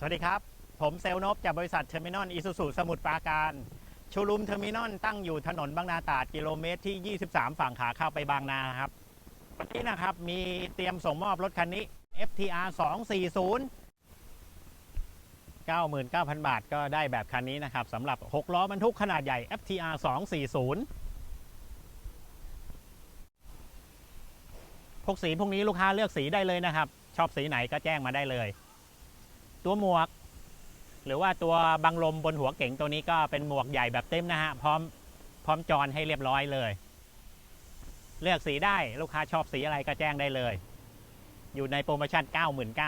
สวัสดีครับ ผมเซลนบจากบริษัทเทอร์มินอลอิสุสุสมุทรปราการชูรูมเทอร์มินอลตั้งอยู่ถนนบางนาตราดกิโลเมตรที่ 23 ฝั่งขาเข้าไปบางนาครับ วันนี้นะครับมีเตรียมส่งมอบรถคันนี้ FTR 240 99,000 บาทก็ได้แบบคันนี้นะครับสำหรับ 6 ล้อบรรทุกขนาดใหญ่ FTR 240พวกสีพวกนี้ลูกค้าเลือกสีได้เลยนะครับ ชอบสีไหนก็แจ้งมาได้เลย ตัวหมวก หรือว่าตัวบังลมบนหัวเก๋งตัวนี้ก็เป็นหมวกใหญ่แบบเต็มนะฮะพร้อมพร้อมจอนให้เรียบร้อยเลย เลือกสีได้ลูกค้าชอบสีอะไรก็แจ้งได้เลย อยู่ในโปรโมชั่น 99,000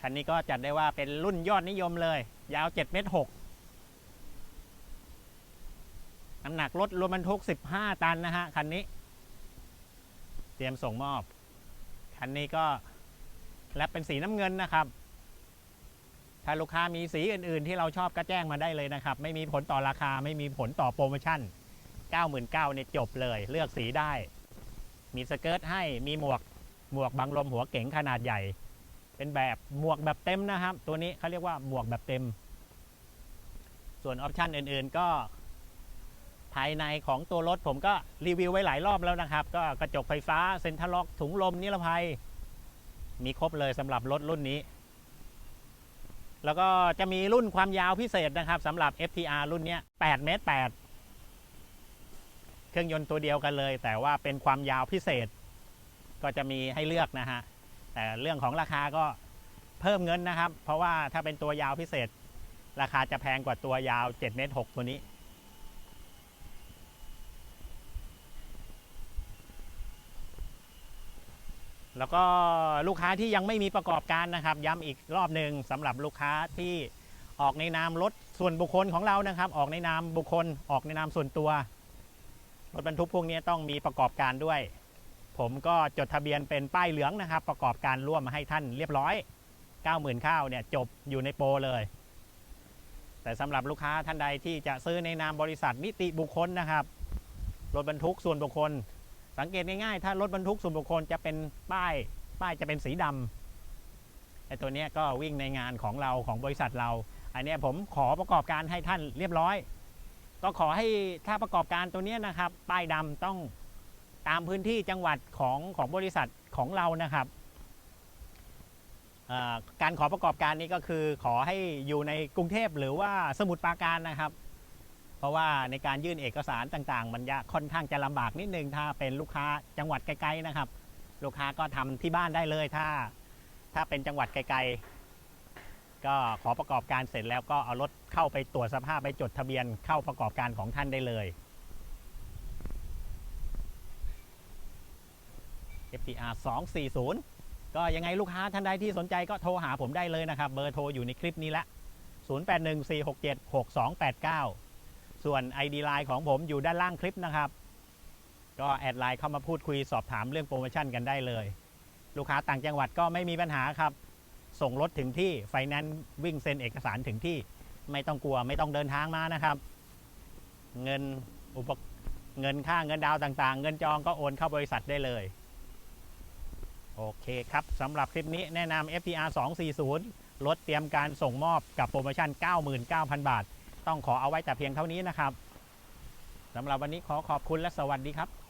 คันนี้ก็จัดได้ว่าเป็นรุ่นยอดนิยมเลย ยาว7เมตร6น้ำหนักรถรวมบรรทุก 15 ตันนะฮะ คันนี้ เตรียมส่งมอบ คันนี้ก็ และเป็นสีน้ำเงินนะครับ ถ้าลูกค้ามีสีอื่นๆ ที่เราชอบก็แจ้งมาได้เลยนะครับ ไม่มีผลต่อราคาไม่มีผลต่อโปรโมชั่น 99,000เนี่ยจบเลย เลือกสีได้ มีสเกิร์ตให้มีหมวกหมวกบังลมหัวเก๋งขนาดใหญ่ เป็นแบบหมวกแบบเต็มนะครับ ตัวนี้เขาเรียกว่าหมวกแบบเต็ม ส่วนออปชั่นอื่นๆก็ภายในของตัวรถผมก็รีวิวไว้หลายรอบแล้วนะครับ ก็กระจกไฟฟ้าเซ็นทรัลล็อกถุงลมนิรภัย มีครบเลยสำหรับรถรุ่นนี้ แล้วก็จะมีรุ่นความยาวพิเศษนะครับสำหรับ FTR รุ่นนี้8เมตร8เครื่องยนต์ตัวเดียวกันเลย แต่ว่าเป็นความยาวพิเศษ ก็จะมีให้เลือกนะฮะ แต่เรื่องของราคาก็เพิ่มเงินนะครับ เพราะว่าถ้าเป็นตัวยาวพิเศษ ราคาจะแพงกว่าตัวยาว7เมตร6ตัวนี้ แล้วก็ลูกค้าที่ยังไม่มีประกอบการนะครับ ย้ำอีกรอบหนึ่งสำหรับลูกค้าที่ออกในนามรถส่วนบุคคลของเรานะครับ ออกในนามบุคคลออกในนามส่วนตัวรถบรรทุกพวกนี้ต้องมีประกอบการด้วย ผมก็จดทะเบียนเป็นป้ายเหลืองนะครับ ประกอบการร่วมมาให้ท่านเรียบร้อย 90,000ข้าวเนี่ยจบอยู่ในโปรเลย แต่สำหรับลูกค้าท่านใดที่จะซื้อในนามบริษัทนิติบุคคลนะครับรถบรรทุกส่วนบุคคล สังเกตง่ายๆ ถ้ารถบรรทุกส่วนบุคคลจะเป็นป้าย ป้ายจะเป็นสีดำไอ้ตัวนี้ก็วิ่งในงานของเราของบริษัทเรา อันนี้ผมขอประกอบการให้ท่านเรียบร้อย ก็ขอให้ถ้าประกอบการตัวนี้นะครับ ป้ายดำต้องตามพื้นที่จังหวัดของของบริษัทของเรานะครับการขอประกอบการนี้ก็คือขอให้อยู่ในกรุงเทพหรือว่าสมุทรปราการนะครับ ราะว่าในการยื่นเอกสารต่างๆ มันจะค่อนข้างจะลำบากนิดนึง ถ้าเป็นลูกค้าจังหวัดไกลๆนะครับ ลูกค้าก็ทำที่บ้านได้เลย ถ้าถ้าเป็นจังหวัดไกลๆก็ขอประกอบการเสร็จแล้วก็เอารถเข้าไปตรวจสภาพไปจดทะเบียนเข้าประกอบการของท่านได้เลย FTR 240 ก็ยังไงลูกค้าท่านใดที่สนใจก็โทรหาผมได้เลยนะครับ เบอร์โทรอยู่ในคลิปนี้ละ 0814676289 ส่วน ID Line ของผมอยู่ด้านล่างคลิปนะครับ ก็แอดไลน์เข้ามาพูดคุยสอบถามเรื่องโปรโมชั่นกันได้เลย ลูกค้าต่างจังหวัดก็ไม่มีปัญหาครับ ส่งรถถึงที่ไฟแนนซ์วิ่งเซ็นเอกสารถึงที่ ไม่ต้องกลัวไม่ต้องเดินทางมานะครับ เงินอุปเงินค่าเงินดาวต่างๆ เงินจองก็โอนเข้าบริษัทได้เลย โอเคครับสำหรับคลิปนี้แนะนำ FTR 240รถเตรียมการส่งมอบกับโปรโมชั่น 99,000 บาท ต้องขอเอาไว้แต่เพียงเท่านี้นะครับสำหรับวันนี้ขอขอบคุณและสวัสดีครับ